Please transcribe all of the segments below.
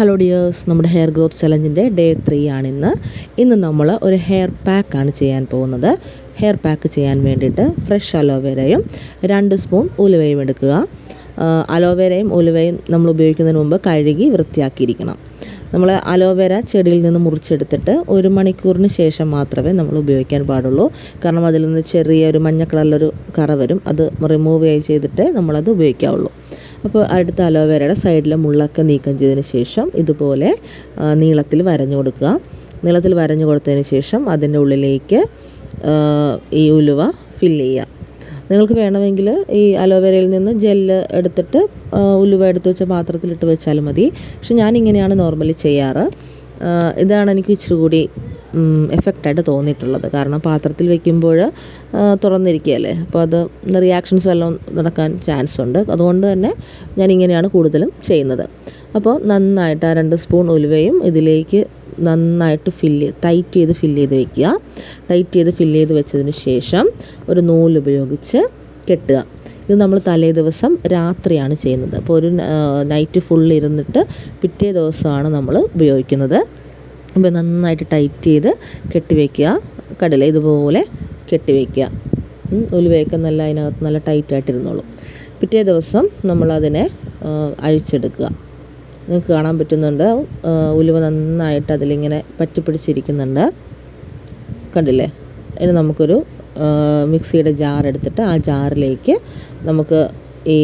Hello dears നമ്മുടെ hair growth ചലഞ്ചിന്റെ day three ആണിന്ന് ഇന്ന് നമ്മൾ ഒരു ഹെയർ പാക്കാണ് ചെയ്യാൻ പോകുന്നത്. ഹെയർ പാക്ക് ചെയ്യാൻ വേണ്ടിയിട്ട് ഫ്രഷ് അലോവേരയും രണ്ട് സ്പൂൺ ഉലുവയും എടുക്കുക. അലോവേരയും ഉലുവയും നമ്മൾ ഉപയോഗിക്കുന്നതിന് മുമ്പ് കഴുകി വൃത്തിയാക്കിയിരിക്കണം. നമ്മൾ അലോവേര ചെടിയിൽ നിന്ന് മുറിച്ചെടുത്തിട്ട് ഒരു മണിക്കൂറിന് ശേഷം മാത്രമേ നമ്മൾ ഉപയോഗിക്കാൻ പാടുള്ളൂ. കാരണം അതിൽ നിന്ന് ചെറിയ ഒരു മഞ്ഞ കളറിലൊരു കറ വരും. അത് റിമൂവ് ചെയ്തിട്ട് നമ്മളത് ഉപയോഗിക്കാവുള്ളൂ. അപ്പോൾ അടുത്ത അലോവേരയുടെ സൈഡിലെ മുള്ളൊക്കെ നീക്കം ചെയ്തതിന് ശേഷം ഇതുപോലെ നീളത്തിൽ വരഞ്ഞു കൊടുക്കുക. നീളത്തിൽ വരഞ്ഞു കൊടുത്തതിന് ശേഷം അതിന്റെ ഉള്ളിലേക്ക് ഈ ഉലുവ ഫില്ല് ചെയ്യുക. നിങ്ങൾക്ക് വേണമെങ്കിൽ ഈ അലോവേരയിൽ നിന്ന് ജെല്ല് എടുത്തിട്ട് ഉലുവ എടുത്ത് വെച്ച പാത്രത്തിലിട്ട് വെച്ചാലും മതി. പക്ഷെ ഞാൻ ഇങ്ങനെയാണ് നോർമലി ചെയ്യാറ് ഇതാണ് എനിക്ക് ഇച്ചിരി കൂടി എഫക്റ്റായിട്ട് തോന്നിയിട്ടുള്ളത്. കാരണം പാത്രത്തിൽ വെക്കുമ്പോൾ തുറന്നിരിക്കുകയല്ലേ? അപ്പോൾ അത് റിയാക്ഷൻസ് വല്ലതും നടക്കാൻ ചാൻസ് ഉണ്ട്. അതുകൊണ്ട് തന്നെ ഞാൻ ഇങ്ങനെയാണ് കൂടുതലും ചെയ്യുന്നത്. അപ്പോൾ നന്നായിട്ട് ആ രണ്ട് സ്പൂൺ ഉലുവയും ഇതിലേക്ക് നന്നായിട്ട് ഫില്ല് ടൈറ്റ് ചെയ്ത് ഫില്ല് ചെയ്ത് വെക്കുക. ടൈറ്റ് ചെയ്ത് ഫില്ല് ചെയ്ത് വെച്ചതിന് ശേഷം ഒരു നൂലുപയോഗിച്ച് കെട്ടുക. ഇത് നമ്മൾ തലേ ദിവസം രാത്രിയാണ് ചെയ്യുന്നത്. അപ്പോൾ ഒരു നൈറ്റ് ഫുൾ ഇരുന്നിട്ട് പിറ്റേ ദിവസമാണ് നമ്മൾ ഉപയോഗിക്കുന്നത്. അപ്പോൾ നന്നായിട്ട് ടൈറ്റ് ചെയ്ത് കെട്ടിവെക്കുക കടല ഇതുപോലെ കെട്ടിവെക്കുക ഉലുവയൊക്കെ നല്ല അതിനകത്ത് നല്ല ടൈറ്റായിട്ടിരുന്നോളും പിറ്റേ ദിവസം നമ്മളതിനെ അഴിച്ചെടുക്കുക. നിങ്ങൾക്ക് കാണാൻ പറ്റുന്നുണ്ട്. ഉലുവ നന്നായിട്ട് അതിലിങ്ങനെ പറ്റിപ്പിടിച്ചിരിക്കുന്നുണ്ട് കണ്ടില്ലേ? ഇനി നമുക്കൊരു മിക്സിയുടെ ജാർ എടുത്തിട്ട് ആ ജാറിലേക്ക് നമുക്ക് ഈ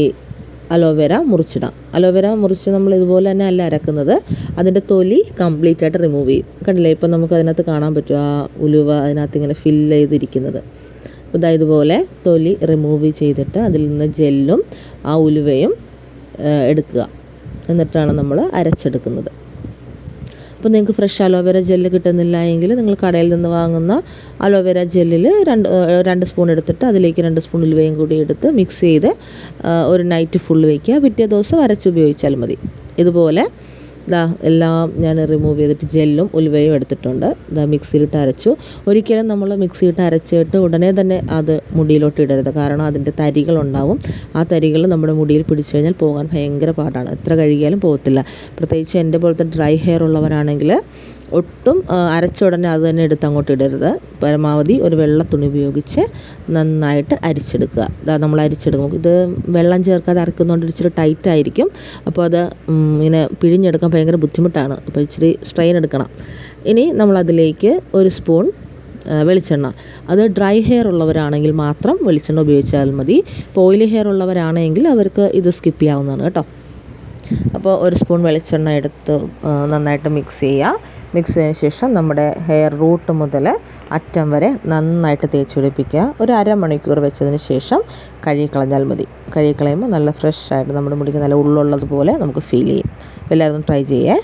അലോവേര മുറിച്ചിടാം. അലോവേര മുറിച്ച് നമ്മൾ ഇതുപോലെ തന്നെ അല്ല അരക്കുന്നത്. അതിന്റെ തൊലി കംപ്ലീറ്റ് ആയിട്ട് റിമൂവ് ചെയ്യും. കണ്ടില്ലേ? ഇപ്പം നമുക്ക് അതിനകത്ത് കാണാൻ പറ്റും ആ ഉലുവ അതിനകത്ത് ഇങ്ങനെ ഫില്ല് ചെയ്തിരിക്കുന്നത്. ഇതാ ഇതുപോലെ തൊലി റിമൂവ് ചെയ്തിട്ട് അതിൽ നിന്ന് ജെല്ലും ആ ഉലുവയും എടുക്കുക. എന്നിട്ടാണ് നമ്മൾ അരച്ചെടുക്കുന്നത്. അപ്പോൾ നിങ്ങൾക്ക് ഫ്രഷ് അലോവേര ജെല്ല് കിട്ടുന്നില്ല എങ്കിൽ നിങ്ങൾ കടയിൽ നിന്ന് വാങ്ങുന്ന അലോവേര ജെല്ലിൽ രണ്ട് രണ്ട് സ്പൂൺ എടുത്തിട്ട് അതിലേക്ക് രണ്ട് സ്പൂൺ ഉലുവയും കൂടി എടുത്ത് മിക്സ് ചെയ്ത് ഒരു നൈറ്റ് ഫുൾ വയ്ക്കുക. പിറ്റേ ദിവസം അരച്ച് ഉപയോഗിച്ചാൽ മതി. ഇതുപോലെ ഇതാ എല്ലാം ഞാൻ റിമൂവ് ചെയ്തിട്ട് ജെല്ലും ഉലുവയും എടുത്തിട്ടുണ്ട്. ഇതാ മിക്സിയിലിട്ട് അരച്ചു. ഒരിക്കലും നമ്മൾ മിക്സിയിട്ട് അരച്ചിട്ട് ഉടനെ തന്നെ അത് മുടിയിലോട്ട് ഇടരുത്. കാരണം അതിന്റെ തരികളുണ്ടാവും ആ തരികൾ നമ്മുടെ മുടിയിൽ പിടിച്ചു കഴിഞ്ഞാൽ പോകാൻ ഭയങ്കര പാടാണ്. എത്ര കഴുകിയാലും പോകത്തില്ല. പ്രത്യേകിച്ച് എന്റെ പോലത്തെ ഡ്രൈ ഹെയർ ഉള്ളവരാണെങ്കിൽ ഒട്ടും അരച്ച ഉടനെ അത് തന്നെ എടുത്ത് അങ്ങോട്ട് ഇടരുത്. പരമാവധി ഒരു വെള്ള തുണി ഉപയോഗിച്ച് നന്നായിട്ട് അരിച്ചെടുക്കുക. അതാ നമ്മൾ അരിച്ചെടുക്കും. ഇത് വെള്ളം ചേർക്കാതെ അരക്കുന്നതുകൊണ്ട് ഇച്ചിരി ടൈറ്റ് ആയിരിക്കും. അപ്പോൾ അത് ഇങ്ങനെ പിഴിഞ്ഞെടുക്കാൻ ഭയങ്കര ബുദ്ധിമുട്ടാണ്. അപ്പോൾ ഇച്ചിരി സ്ട്രെയിൻ എടുക്കണം. ഇനി നമ്മളതിലേക്ക് ഒരു സ്പൂൺ വെളിച്ചെണ്ണ. അത് ഡ്രൈ ഹെയർ ഉള്ളവരാണെങ്കിൽ മാത്രം വെളിച്ചെണ്ണ ഉപയോഗിച്ചാൽ മതി. ഇപ്പോൾ ഓയിലി ഹെയർ ഉള്ളവരാണെങ്കിൽ അവർക്ക് ഇത് സ്കിപ്പ് ചെയ്യാവുന്നതാണ് കേട്ടോ. അപ്പോൾ ഒരു സ്പൂൺ വെളിച്ചെണ്ണ എടുത്ത് നന്നായിട്ട് മിക്സ് ചെയ്യുക മിക്സ് ചെയ്തതിന് ശേഷം നമ്മുടെ ഹെയർ റൂട്ട് മുതൽ അറ്റം വരെ നന്നായിട്ട് തേച്ച് പിടിപ്പിക്കുക ഒരു അരമണിക്കൂർ വെച്ചതിന് ശേഷം കഴുകിക്കളഞ്ഞാൽ മതി. കഴുകിക്കളയുമ്പോൾ നല്ല ഫ്രഷ് ആയിട്ട് നമ്മുടെ മുടിക്ക് നല്ല ഉള്ളുള്ളതുപോലെ നമുക്ക് ഫീൽ ചെയ്യും. എല്ലാവരും ട്രൈ ചെയ്യേ.